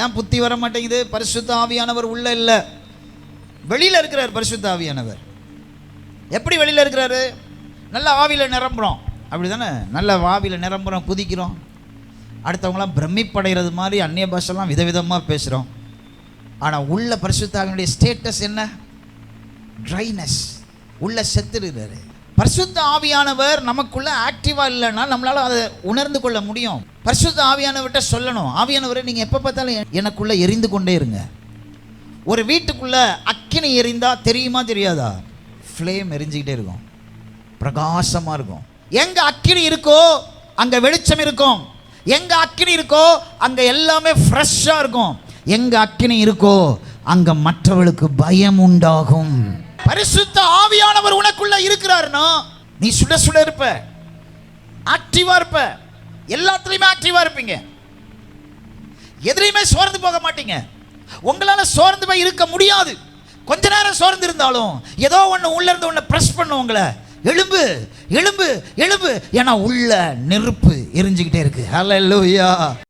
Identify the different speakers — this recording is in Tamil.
Speaker 1: ஏன் புத்தி வர மாட்டேங்குது பரிசுத்த ஆவியானவர் உள்ள இல்லை. வெளியில் இருக்கிறார் பரிசுத்த ஆவியானவர். எப்படி வெளியில் இருக்கிறாரு? நல்ல ஆவியில் நிரம்புகிறோம் அப்படி தானே நல்ல ஆவியில் நிரம்புறோம் குதிக்கிறோம். அடுத்தவங்களாம் பிரமிப்படைகிறது மாதிரி அந்நிய பாஷெல்லாம் விதவிதமாக பேசுகிறோம் ஆனால் உள்ள பரிசுத்தாவினுடைய ஸ்டேட்டஸ் என்ன? ட்ரைனஸ் உள்ள செத்துருக்கிறாரு பரிசுத்த ஆவியானவர் நமக்குள்ள ஆக்டிவா இல்லைன்னா நம்மளால அதை உணர்ந்து கொள்ள முடியும். பரிசுத்த ஆவியானவர்கிட்ட சொல்லணும். ஆவியானவரை நீங்க எப்ப பார்த்தாலும் எனக்குள்ளே எனக்குள்ள எரிந்து கொண்டே இருங்க. ஒரு வீட்டுக்குள்ள அக்கினி எரிந்தா தெரியுமா தெரியாதா? ஃப்ளேம் எரிஞ்சுக்கிட்டே இருக்கும். பிரகாசமா இருக்கும். எங்க அக்கினி இருக்கோ அங்க வெளிச்சம் இருக்கும். எங்க அக்கினி இருக்கோ அங்க எல்லாமே ஃப்ரெஷ்ஷாக இருக்கும். எங்க அக்கினி இருக்கோ அங்க மற்றவர்களுக்கு பயம் உண்டாகும். பரிசுத்த ஆவியானவர் உனக்குள்ள இருக்கிறாருன்னா நீ சுட சுட இருப்ப. ஆக்டிவா இருப்ப. எல்லாத்துலயுமே ஆக்டிவா இருப்பீங்க. எதுலையுமே சோர்ந்து போக மாட்டீங்க. உங்களால சோர்ந்து போய் இருக்க முடியாது. கொஞ்ச நேரம் சோர்ந்து இருந்தாலும் ஏதோ ஒன்று உள்ள இருந்து ஒன்று ப்ரெஸ் பண்ணும் உங்களை. எலும்பு எலும்பு எலும்பு ஏன்னா உள்ள நெருப்பு எரிஞ்சுக்கிட்டே இருக்கு. ஹalleluya